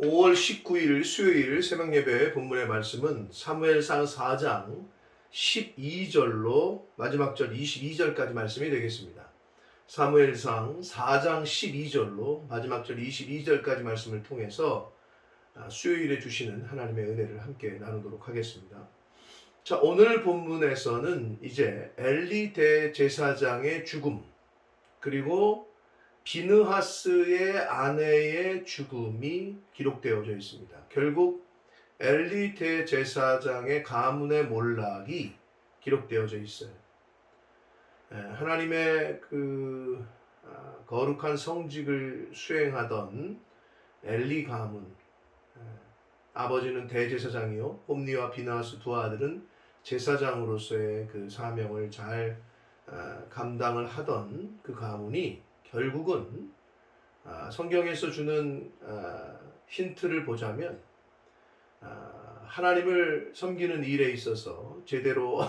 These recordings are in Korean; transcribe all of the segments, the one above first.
5월 19일 수요일 새벽 예배 본문의 말씀은 사무엘상 4장 12절로 마지막 절 22절까지 말씀이 되겠습니다. 사무엘상 4장 12절로 마지막 절 22절까지 말씀을 통해서 아, 수요일에 주시는 하나님의 은혜를 함께 나누도록 하겠습니다. 자, 오늘 본문에서는 이제 엘리 대제사장의 죽음 그리고 비느하스의 아내의 죽음이 기록되어져 있습니다. 결국 엘리 대제사장의 가문의 몰락이 기록되어져 있어요. 예, 하나님의 그 아, 거룩한 성직을 수행하던 엘리 가문 예, 아버지는 대제사장이요 홈니와 비나스 두 아들은 제사장으로서의 그 사명을 잘 아, 감당을 하던 그 가문이 결국은 아, 성경에서 주는 아, 힌트를 보자면 아, 하나님을 섬기는 일에 있어서 제대로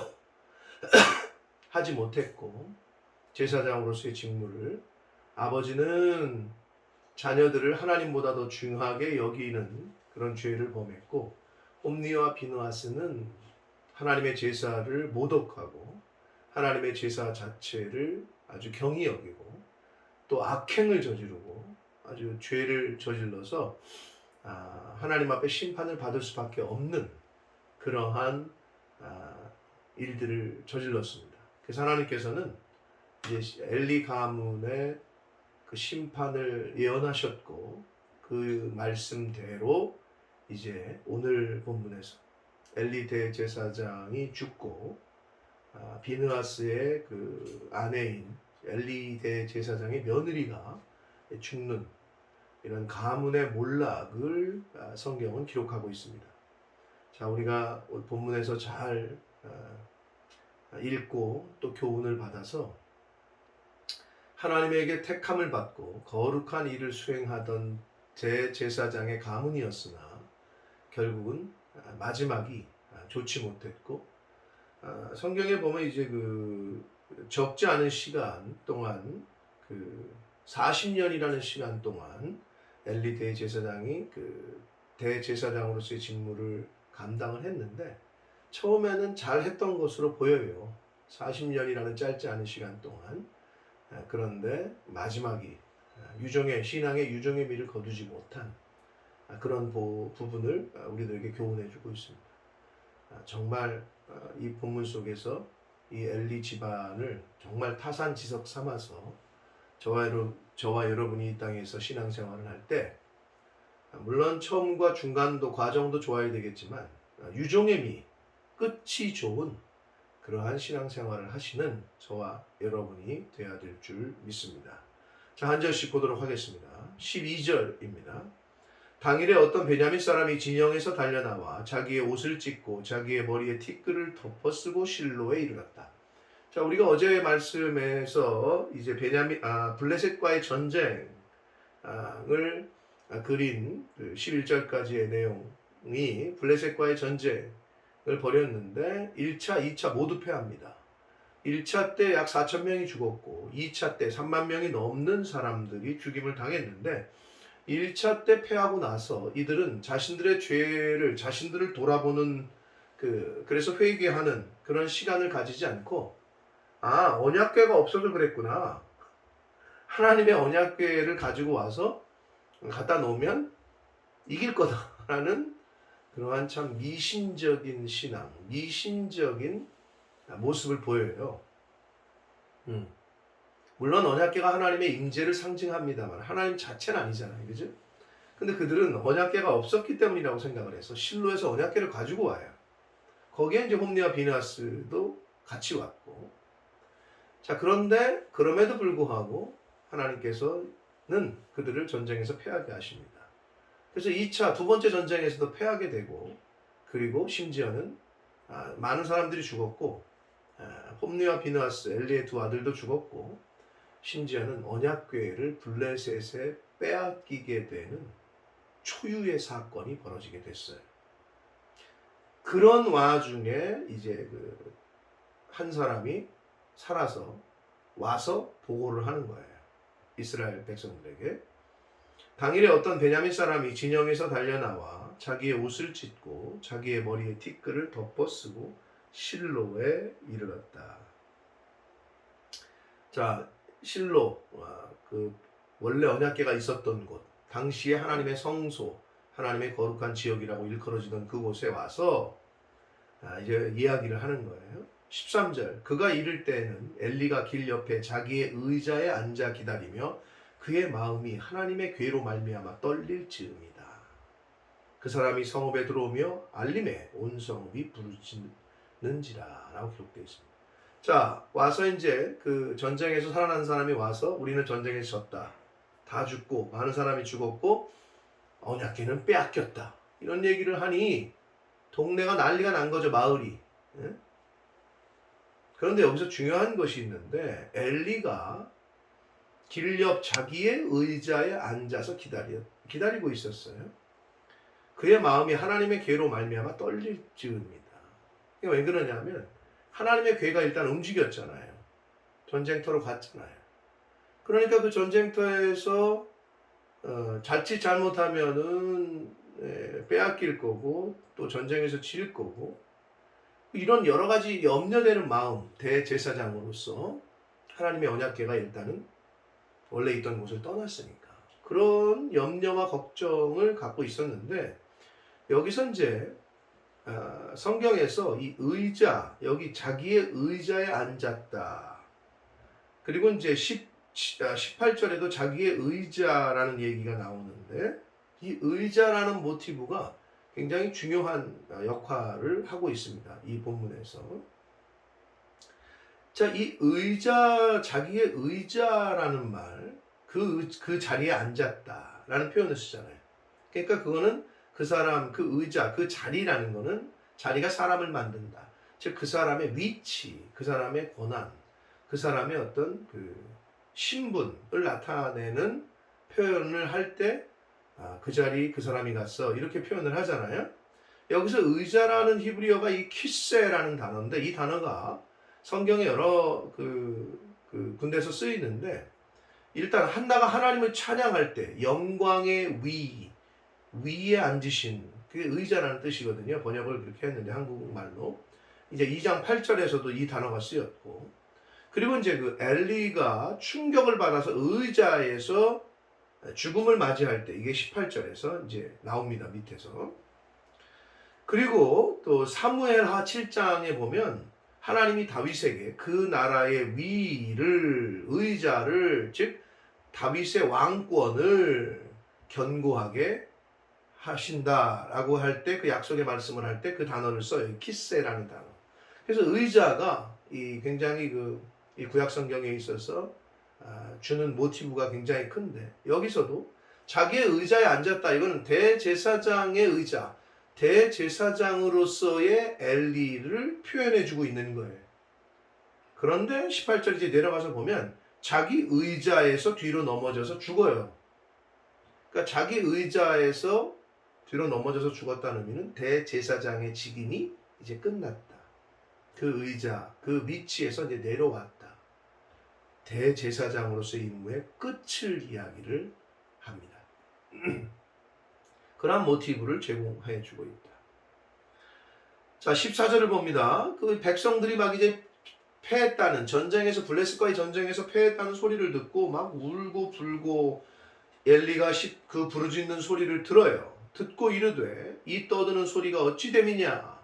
하지 못했고 제사장으로서의 직무를 아버지는 자녀들을 하나님보다 더 중하게 여기는 그런 죄를 범했고 옴니와 비누아스는 하나님의 제사를 모독하고 하나님의 제사 자체를 아주 경히 여기고 또 악행을 저지르고 아주 죄를 저질러서 아, 하나님 앞에 심판을 받을 수밖에 없는 그러한 아, 일들을 저질렀습니다. 그래서 하나님께서는 이제 엘리 가문의 그 심판을 예언하셨고 그 말씀대로 이제 오늘 본문에서 엘리 대제사장이 죽고 아, 비느하스의 그 아내인 엘리 대제사장의 며느리가 죽는 이런 가문의 몰락을 아, 성경은 기록하고 있습니다. 자, 우리가 본문에서 잘 아, 읽고 또 교훈을 받아서 하나님에게 택함을 받고 거룩한 일을 수행하던 대제사장의 가문이었으나 결국은 아, 마지막이 아, 좋지 못했고 아, 성경에 보면 이제 그 적지 않은 시간 동안 그 40년이라는 시간 동안 엘리 대제사장이 그 대제사장으로서의 직무를 감당을 했는데 처음에는 잘 했던 것으로 보여요. 40년이라는 짧지 않은 시간 동안. 아, 그런데 마지막이 아, 유정의 신앙의 유정의 미를 거두지 못한 아, 그런 보- 부분을 아, 우리들에게 교훈해 주고 있습니다. 아, 정말 아, 이 본문 속에서 이 엘리 집안을 정말 타산지석 삼아서 저와, 여러, 저와 여러분이 이 땅에서 신앙생활을 할 때 물론 처음과 중간도 과정도 좋아야 되겠지만 아, 유종의 미 끝이 좋은 그러한 신앙생활을 하시는 저와 여러분이 되어야 될 줄 믿습니다. 자, 한 절씩 보도록 하겠습니다. 12절입니다. 당일에 어떤 베냐민 사람이 진영에서 달려나와 자기의 옷을 찢고 자기의 머리에 티끌을 덮어쓰고 실로에 이르렀다. 자, 우리가 어제 말씀에서 이제 베냐민 아 블레셋과의 전쟁을 아, 그린 그 11절까지의 내용이 블레셋과의 전쟁을 벌였는데 1차, 2차 모두 패합니다. 1차 때 약 4천 명이 죽었고 2차 때 3만 명이 넘는 사람들이 죽임을 당했는데 1차 때 패하고 나서 이들은 자신들의 죄를 자신들을 돌아보는 그 그래서 회개하는 그런 시간을 가지지 않고 아 언약궤가 없어서 그랬구나 하나님의 언약궤를 가지고 와서 갖다 놓으면 이길 거다라는 그러한 참 미신적인 신앙, 미신적인 모습을 보여요. 음. 물론 언약궤가 하나님의 임재를 상징합니다만 하나님 자체는 아니잖아요. 그죠? 근데 그들은 언약궤가 없었기 때문이라고 생각을 해서 실로에서 언약궤를 가지고 와요. 거기에 이제 홈리와 비나스도 같이 왔고. 자, 그런데 그럼에도 불구하고 하나님께서는 그들을 전쟁에서 패하게 하십니다. 그래서 2차 두 번째 전쟁에서도 패하게 되고 그리고 심지어는 아, 많은 사람들이 죽었고 아, 홈리와 비나스 엘리의 두 아들도 죽었고 심지어는 언약궤를 블레셋에 빼앗기게 되는 초유의 사건이 벌어지게 됐어요. 그런 와중에 이제 그 한 사람이 살아서 와서 보고를 하는 거예요. 이스라엘 백성들에게 당일에 어떤 베냐민 사람이 진영에서 달려나와 자기의 옷을 찢고 자기의 머리에 티끌을 덮어쓰고 실로에 이르렀다. 자, 실로 아, 그 원래 언약궤가 있었던 곳, 당시에 하나님의 성소, 하나님의 거룩한 지역이라고 일컬어지던 그곳에 와서 아, 이제 이야기를 하는 거예요. 13절 그가 이를 때에는 엘리가 길 옆에 자기의 의자에 앉아 기다리며 그의 마음이 하나님의 괴로 말미암아 떨릴지음이다. 그 사람이 성읍에 들어오며 알림에 온 성읍이 부르짖는지라라고 기록되어 있습니다. 자 와서 이제 그 전쟁에서 살아난 사람이 와서 우리는 전쟁에 졌다. 다 죽고 많은 사람이 죽었고 언약궤는 빼앗겼다. 이런 얘기를 하니 동네가 난리가 난 거죠 마을이. 예? 그런데 여기서 중요한 것이 있는데 엘리가 길 옆 자기의 의자에 앉아서 기다려 기다리고 있었어요. 그의 마음이 하나님의 괴로 말미암아 떨릴 즈음이다. 이게 왜 그러냐면 하나님의 괴가 일단 움직였잖아요. 전쟁터로 갔잖아요. 그러니까 그 전쟁터에서 어, 자칫 잘못하면은 예, 빼앗길 거고 또 전쟁에서 질 거고 이런 여러 가지 염려되는 마음 대제사장으로서 하나님의 언약궤가 일단은 원래 있던 곳을 떠났으니까 그런 염려와 걱정을 갖고 있었는데 여기서 이제 아, 성경에서 이 의자 여기 자기의 의자에 앉았다 그리고 이제 10, 18절에도 자기의 의자라는 얘기가 나오는데 이 의자라는 모티브가 굉장히 중요한 역할을 하고 있습니다. 이 본문에서. 자, 이 의자, 자기의 의자라는 말, 그, 그 자리에 앉았다라는 표현을 쓰잖아요. 그러니까 그거는 그 사람, 그 의자, 그 자리라는 거는 자리가 사람을 만든다. 즉, 그 사람의 위치, 그 사람의 권한, 그 사람의 어떤 그 신분을 나타내는 표현을 할 때 아, 그 자리 그 사람이 갔어 이렇게 표현을 하잖아요. 여기서 의자라는 히브리어가 이 키세라는 단어인데 이 단어가 성경에 여러 그, 그 군대에서 쓰이는데 일단 한나가 하나님을 찬양할 때 영광의 위 위에 앉으신 그게 의자라는 뜻이거든요. 번역을 그렇게 했는데 한국말로 이제 2장 8절에서도 이 단어가 쓰였고 그리고 이제 그 엘리가 충격을 받아서 의자에서 죽음을 맞이할 때 이게 18절에서 이제 나옵니다. 밑에서. 그리고 또 사무엘하 7장에 보면 하나님이 다윗에게 그 나라의 위를 의자를 즉 다윗의 왕권을 견고하게 하신다라고 할 때 그 약속의 말씀을 할 때 그 단어를 써요. 키세라는 단어. 그래서 의자가 이 굉장히 그 이 구약 성경에 있어서 아, 주는 모티브가 굉장히 큰데 여기서도 자기의 의자에 앉았다. 이거는 대제사장의 의자, 대제사장으로서의 엘리를 표현해 주고 있는 거예요. 그런데 18절 이제 내려가서 보면 자기 의자에서 뒤로 넘어져서 죽어요. 그러니까 자기 의자에서 뒤로 넘어져서 죽었다는 의미는 대제사장의 직임이 이제 끝났다. 그 의자, 그 위치에서 이제 내려왔다. 대제사장으로서의 임무의 끝을 이야기를 합니다. 그러한 모티브를 제공해 주고 있다. 자, 14절을 봅니다. 그 백성들이 막 이제 패했다는 전쟁에서 블레스과의 전쟁에서 패했다는 소리를 듣고 막 울고 불고 엘리가 그 부르짖는 소리를 들어요. 듣고 이르되 이 떠드는 소리가 어찌 됨이냐.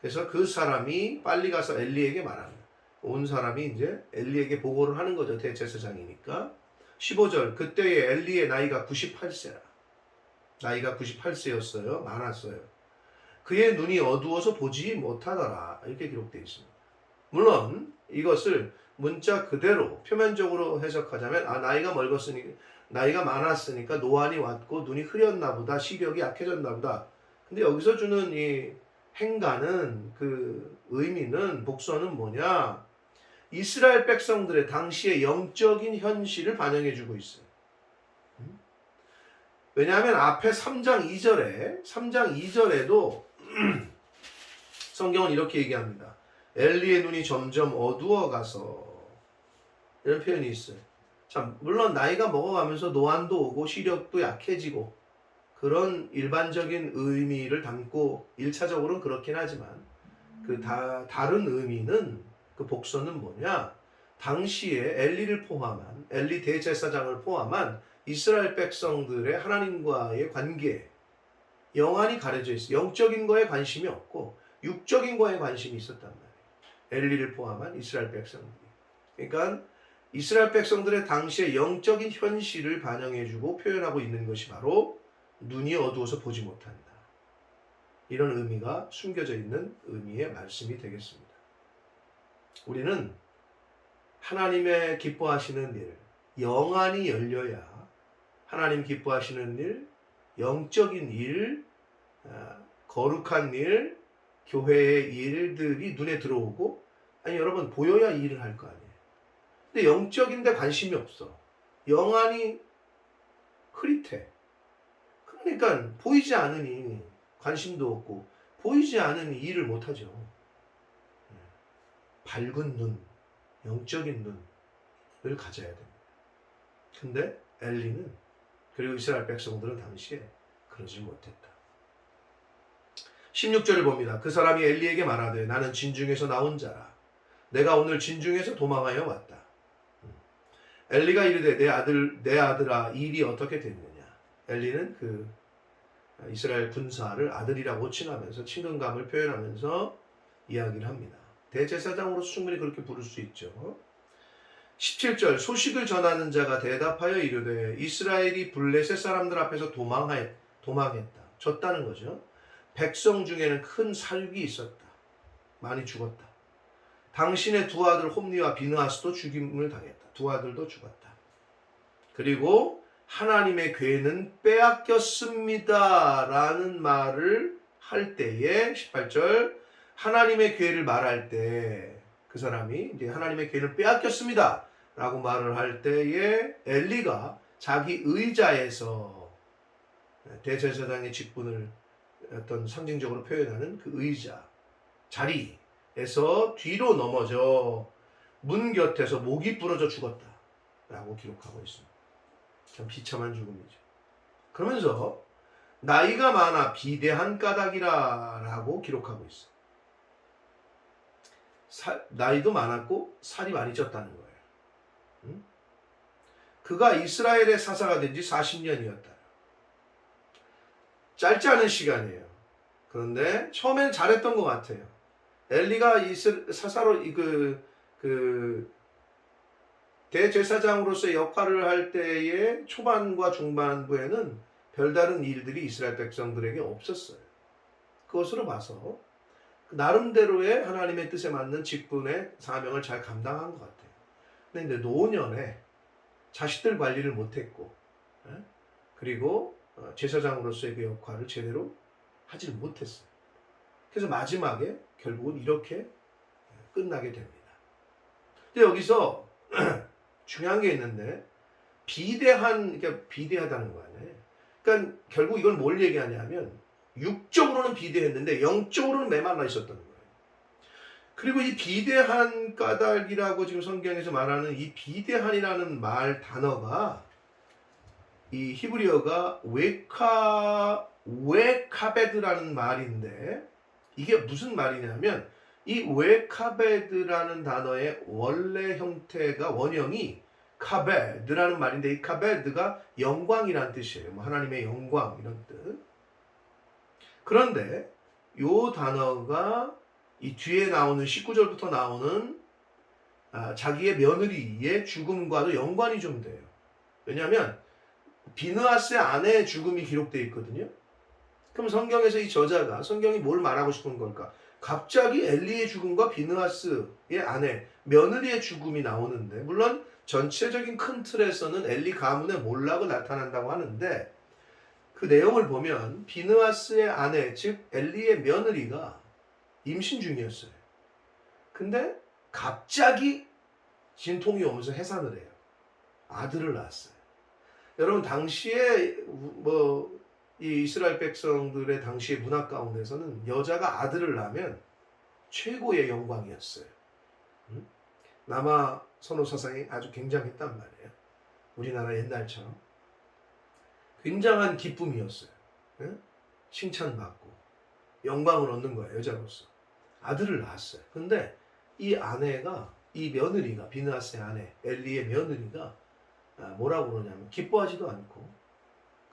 그래서 그 사람이 빨리 가서 엘리에게 말합니다. 온 사람이 이제 엘리에게 보고를 하는 거죠. 대제사장이니까. 15절 그때의 엘리의 나이가 98세라. 나이가 98세였어요. 많았어요. 그의 눈이 어두워서 보지 못하더라. 이렇게 기록되어 있습니다. 물론 이것을 문자 그대로 표면적으로 해석하자면 아 나이가 멀었으니 나이가 많았으니까 노안이 왔고 눈이 흐렸나 보다 시력이 약해졌나 보다. 근데 여기서 주는 이 행가는 그 의미는 복선은 뭐냐? 이스라엘 백성들의 당시의 영적인 현실을 반영해 주고 있어요. 음? 왜냐하면 앞에 3장 2절에 3장 2절에도 성경은 이렇게 얘기합니다. 엘리의 눈이 점점 어두워 가서 이런 표현이 있어요. 자, 물론 나이가 먹어가면서 노안도 오고 시력도 약해지고 그런 일반적인 의미를 담고 일차적으로는 그렇긴 하지만 그 다, 다른 의미는 그 복선은 뭐냐? 당시에 엘리를 포함한 엘리 대제사장을 포함한 이스라엘 백성들의 하나님과의 관계 영안이 가려져 있어. 영적인 거에 관심이 없고 육적인 거에 관심이 있었단 말이에요. 엘리를 포함한 이스라엘 백성들이. 그러니까 이스라엘 백성들의 당시의 영적인 현실을 반영해주고 표현하고 있는 것이 바로 눈이 어두워서 보지 못한다. 이런 의미가 숨겨져 있는 의미의 말씀이 되겠습니다. 우리는 하나님의 기뻐하시는 일, 영안이 열려야 하나님 기뻐하시는 일, 영적인 일, 아, 거룩한 일, 교회의 일들이 눈에 들어오고 아니 여러분 보여야 일을 할 거 아니에요. 근데 영적인데 관심이 없어. 영안이 흐릿해. 그러니까 보이지 않으니 관심도 없고 보이지 않으니 일을 못하죠. 네. 밝은 눈, 영적인 눈을 가져야 됩니다. 근데 엘리는 그리고 이스라엘 백성들은 당시에 그러지 못했다. 16절을 봅니다. 그 사람이 엘리에게 말하되 나는 진중에서 나온 자라. 내가 오늘 진중에서 도망하여 왔다. 음. 엘리가 이르되 내 아들 내 아들아 일이 어떻게 됐느냐. 엘리는 그 이스라엘 군사를 아들이라고 칭하면서 친근감을 표현하면서 이야기를 합니다. 대제사장으로 충분히 그렇게 부를 수 있죠. 17절 소식을 전하는 자가 대답하여 이르되 이스라엘이 블레셋 사람들 앞에서 도망하, 도망했다. 졌다는 거죠. 백성 중에는 큰 살육이 있었다. 많이 죽었다. 당신의 두 아들 홈리와 비느하스도 죽임을 당했다. 두 아들도 죽었다. 그리고 하나님의 괴는 빼앗겼습니다. 라는 말을 할 때에 18절 하나님의 괴를 말할 때 그 사람이 이제 하나님의 괴를 빼앗겼습니다. 라고 말을 할 때에 엘리가 자기 의자에서 대제사장의 직분을 어떤 상징적으로 표현하는 그 의자 자리 에서 뒤로 넘어져 문 곁에서 목이 부러져 죽었다. 라고 기록하고 있습니다. 참 비참한 죽음이죠. 그러면서 나이가 많아 비대한 까닭이라 라고 기록하고 있어. 살, 나이도 많았고 살이 많이 쪘다는 거예요. 응? 그가 이스라엘의 사사가 된 지 40년이었다. 짧지 않은 시간이에요. 그런데 처음에는 잘했던 것 같아요. 엘리가 이스, 사사로 그, 그 대제사장으로서의 역할을 할 때의 초반과 중반부에는 별다른 일들이 이스라엘 백성들에게 없었어요. 그것으로 봐서 나름대로의 하나님의 뜻에 맞는 직분의 사명을 잘 감당한 것 같아요. 근데 노년에 자식들 관리를 못했고, 예? 그리고 어, 제사장으로서의 그 역할을 제대로 하질 못했어요. 그래서 마지막에 결국은 이렇게 끝나게 됩니다. 근데 여기서 중요한 게 있는데 비대한 그러니까 비대하다는 거 아니에요. 그러니까 결국 이걸 뭘 얘기하냐면 육적으로는 비대했는데 영적으로는 메말라 있었던 거예요. 그리고 이 비대한 까닭이라고 지금 성경에서 말하는 이 비대한이라는 말 단어가 이 히브리어가 웨카 웨카베드라는 말인데 이게 무슨 말이냐면 이 웨카베드라는 단어의 원래 형태가 원형이 카베드라는 말인데 이 카베드가 영광이란 뜻이에요. 뭐 하나님의 영광 이런 뜻. 그런데 요 단어가 이 뒤에 나오는 19절부터 나오는 아, 자기의 며느리의 죽음과도 연관이 좀 돼요. 왜냐하면 비느하스의 아내의 죽음이 기록되어 있거든요. 그럼 성경에서 이 저자가 성경이 뭘 말하고 싶은 걸까? 갑자기 엘리의 죽음과 비느하스의 아내 며느리의 죽음이 나오는데 물론 전체적인 큰 틀에서는 엘리 가문의 몰락을 나타난다고 하는데 그 내용을 보면 비느하스의 아내 즉 엘리의 며느리가 임신 중이었어요. 근데 갑자기 진통이 오면서 해산을 해요. 아들을 낳았어요. 여러분 당시에 뭐 이 이스라엘 백성들의 당시의 문화 가운데서는 여자가 아들을 낳으면 최고의 영광이었어요. 응? 남아 선호 사상이 아주 굉장했단 말이에요. 우리나라 옛날처럼 굉장한 기쁨이었어요. 예? 칭찬받고 영광을 얻는 거예요 여자로서 아들을 낳았어요. 근데 이 아내가 이 며느리가 비느하스의 아내 엘리의 며느리가 아, 뭐라고 그러냐면 기뻐하지도 않고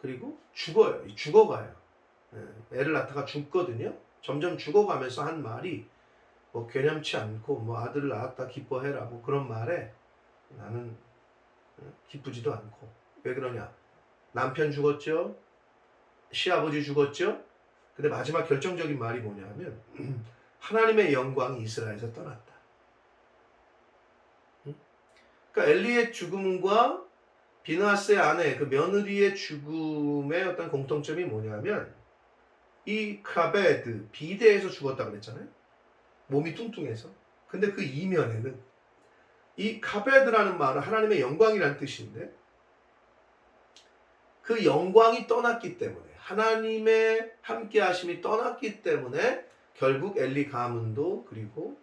그리고 죽어요. 죽어가요. 예, 애를 낳다가 죽거든요. 점점 죽어가면서 한 말이 뭐 괴념치 않고 뭐 아들을 낳았다 기뻐해라 뭐 그런 말에 나는 어, 기쁘지도 않고 왜 그러냐 남편 죽었죠 시아버지 죽었죠 근데 마지막 결정적인 말이 뭐냐면 하나님의 영광이 이스라엘에서 떠났다 응? 그러니까 엘리의 죽음과 비나스의 아내 그 며느리의 죽음의 어떤 공통점이 뭐냐면 이 카베드 비대에서 죽었다 그랬잖아요. 몸이 뚱뚱해서. 근데 그 이면에는 이 카베드라는 말은 하나님의 영광이라는 뜻인데 그 영광이 떠났기 때문에 하나님의 함께 하심이 떠났기 때문에 결국 엘리 가문도 그리고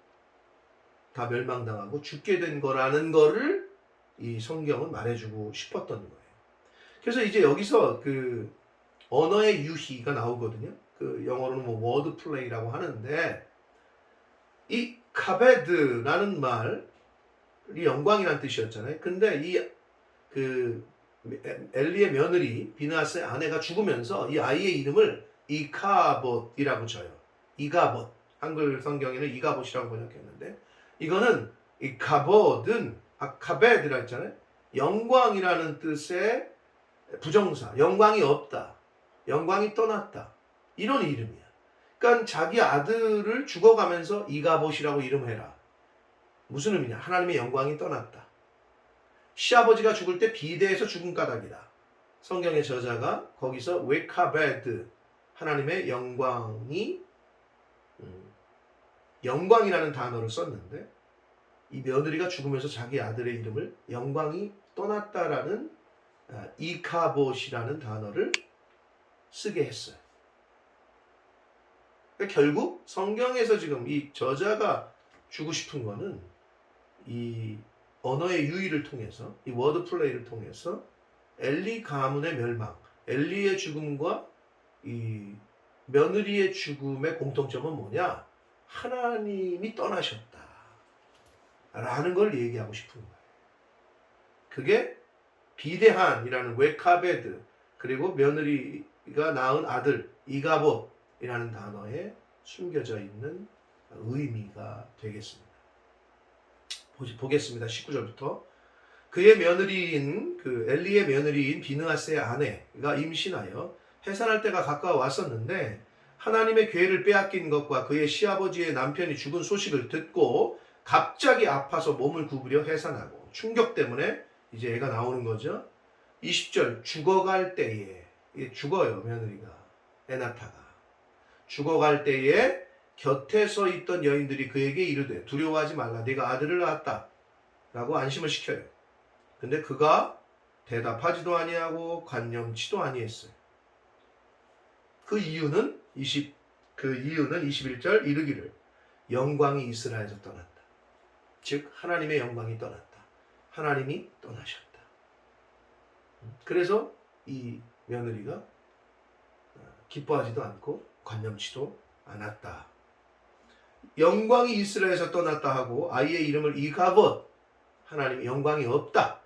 다 멸망당하고 죽게 된 거라는 거를 이 성경은 말해주고 싶었던 거예요. 그래서 이제 여기서 그 언어의 유희가 나오거든요. 그 영어로는 뭐 워드 플레이라고 하는데 이 카베드라는 말이 영광이라는 뜻이었잖아요. 근데 이 그 엘리의 며느리 비나스의 아내가 죽으면서 이 아이의 이름을 이카봇이라고 쳐요. 이가봇. 한글 성경에는 이가봇이라고 번역했는데 이거는 이 카봇은 아 카베드라 했잖아요. 영광이라는 뜻의 부정사. 영광이 없다. 영광이 떠났다. 이런 이름이야. 그러니까 자기 아들을 죽어가면서 이가봇이라고 이름해라. 무슨 의미냐? 하나님의 영광이 떠났다. 시아버지가 죽을 때 비대에서 죽은 까닭이다. 성경의 저자가 거기서 웨카베드 하나님의 영광이 음, 영광이라는 단어를 썼는데 이 며느리가 죽으면서 자기 아들의 이름을 영광이 떠났다라는 아, 이카봇이라는 단어를 쓰게 했어요. 그러니까 결국 성경에서 지금 이 저자가 주고 싶은 거는 이 언어의 유의를 통해서 이 워드 플레이를 통해서 엘리 가문의 멸망, 엘리의 죽음과 이 며느리의 죽음의 공통점은 뭐냐? 하나님이 떠나셨다. 라는 걸 얘기하고 싶은 거예요. 그게 비대한이라는 웨카베드 그리고 며느리가 낳은 아들 이가봇이라는 단어에 숨겨져 있는 의미가 되겠습니다. 보겠습니다. 19절부터 그의 며느리인 그 엘리의 며느리인 비느하스의 아내가 임신하여 해산할 때가 가까워 왔었는데 하나님의 괴를 빼앗긴 것과 그의 시아버지의 남편이 죽은 소식을 듣고 갑자기 아파서 몸을 구부려 해산하고 충격 때문에 이제 애가 나오는 거죠. 20절 죽어갈 때에 죽어요 며느리가 에나타가 죽어갈 때에 곁에 서 있던 여인들이 그에게 이르되 두려워하지 말라 네가 아들을 낳았다 라고 안심을 시켜요. 근데 그가 대답하지도 아니하고 관념치도 아니했어요. 그 이유는 20, 그 이유는 21절 이르기를 영광이 이스라엘에서 떠났다. 즉 하나님의 영광이 떠났다. 하나님이 떠나셨다. 그래서 이 며느리가 어, 기뻐하지도 않고 관념치도 않았다. 영광이 이스라엘에서 떠났다 하고 아이의 이름을 이가봇 하나님 영광이 없다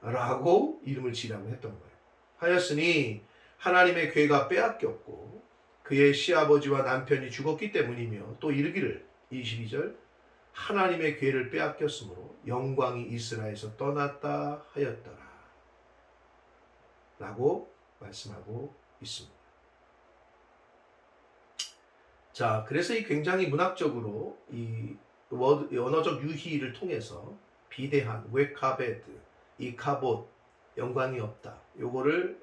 라고 이름을 지라고 했던 거예요. 하였으니 하나님의 괴가 빼앗겼고 그의 시아버지와 남편이 죽었기 때문이며 또 이르기를 22절 하나님의 괴를 빼앗겼으므로 영광이 이스라엘에서 떠났다 하였더라 라고 말씀하고 있습니다. 자, 그래서 이 굉장히 문학적으로 이 언어적 유희를 통해서 비대한 웨카베드, 이카봇, 영광이 없다. 요거를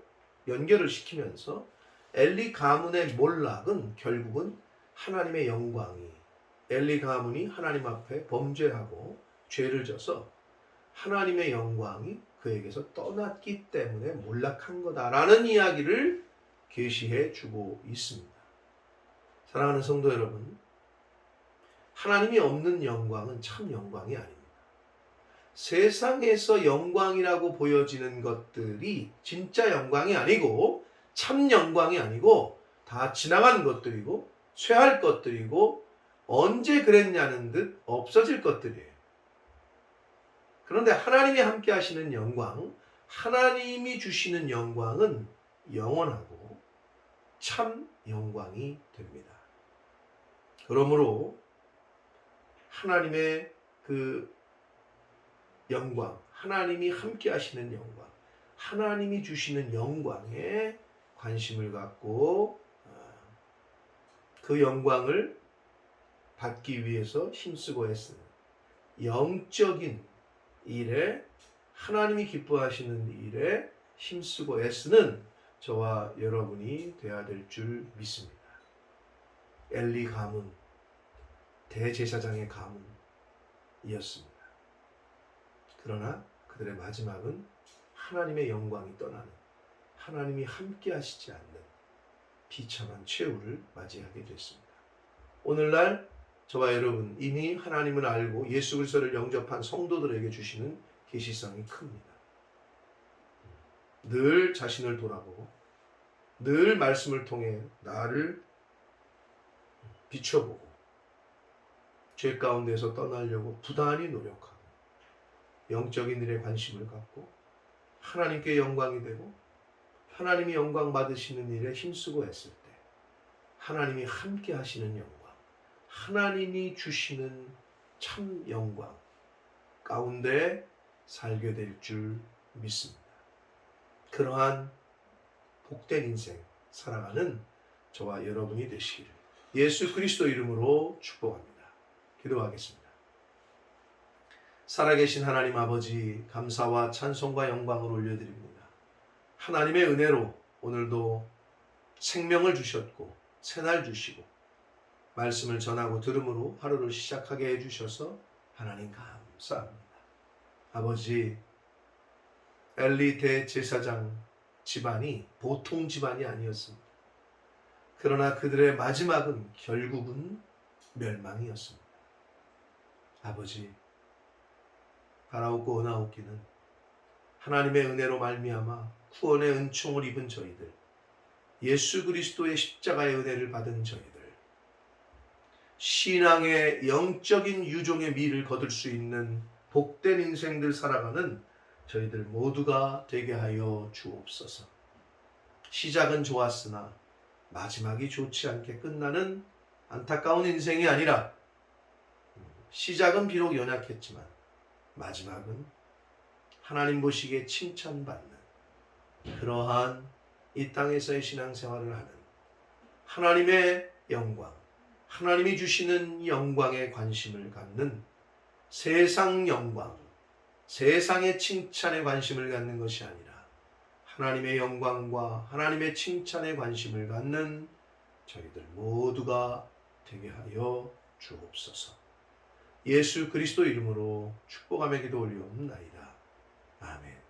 연결을 시키면서 엘리 가문의 몰락은 결국은 하나님의 영광이 엘리 가문이 하나님 앞에 범죄하고 죄를 져서 하나님의 영광이 그에게서 떠났기 때문에 몰락한 거다라는 이야기를 계시해 주고 있습니다. 사랑하는 성도 여러분, 하나님이 없는 영광은 참 영광이 아닙니다. 세상에서 영광이라고 보여지는 것들이 진짜 영광이 아니고 참 영광이 아니고 다 지나간 것들이고 쇠할 것들이고 언제 그랬냐는 듯 없어질 것들이에요. 그런데 하나님이 함께 하시는 영광, 하나님이 주시는 영광은 영원하고 참 영광이 됩니다. 그러므로 하나님의 그 영광, 하나님이 함께 하시는 영광, 하나님이 주시는 영광에 관심을 갖고 어, 그 영광을 받기 위해서 힘쓰고 애쓰는 영적인 일에 하나님이 기뻐하시는 일에 힘쓰고 애쓰는 저와 여러분이 되어야 될 줄 믿습니다. 엘리 가문, 대제사장의 가문이었습니다. 그러나 그들의 마지막은 하나님의 영광이 떠나는 하나님이 함께 하시지 않는 비참한 최후를 맞이하게 됐습니다. 오늘날 저와 여러분 이미 하나님을 알고 예수 그리스도를 영접한 성도들에게 주시는 계시성이 큽니다. 늘 자신을 돌아보고 늘 말씀을 통해 나를 비춰보고 죄 가운데서 떠나려고 부단히 노력하고 영적인 일에 관심을 갖고 하나님께 영광이 되고 하나님이 영광 받으시는 일에 힘쓰고 했을 때 하나님이 함께 하시는 영광 하나님이 주시는 참 영광 가운데 살게 될 줄 믿습니다. 그러한 복된 인생 살아가는 저와 여러분이 되시기를 예수 그리스도 이름으로 축복합니다. 기도하겠습니다. 살아계신 하나님 아버지 감사와 찬송과 영광을 올려드립니다. 하나님의 은혜로 오늘도 생명을 주셨고 새날 주시고 말씀을 전하고 들음으로 하루를 시작하게 해주셔서 하나님 감사합니다. 아버지 엘리 대제사장 집안이 보통 집안이 아니었습니다. 그러나 그들의 마지막은 결국은 멸망이었습니다. 아버지 바라옵고 원하옵기는 하나님의 은혜로 말미암아 구원의 은총을 입은 저희들 예수 그리스도의 십자가의 은혜를 받은 저희들 신앙의 영적인 유종의 미를 거둘 수 있는 복된 인생들 살아가는 저희들 모두가 되게 하여 주옵소서. 시작은 좋았으나 마지막이 좋지 않게 끝나는 안타까운 인생이 아니라 시작은 비록 연약했지만 마지막은 하나님 보시기에 칭찬받는 그러한 이 땅에서의 신앙생활을 하는 하나님의 영광, 하나님이 주시는 영광에 관심을 갖는 세상 영광, 세상의 칭찬에 관심을 갖는 것이 아니라 하나님의 영광과 하나님의 칭찬에 관심을 갖는 저희들 모두가 되게 하여 주옵소서. 예수 그리스도 이름으로 축복하며 기도 올리옵나이다. 아멘.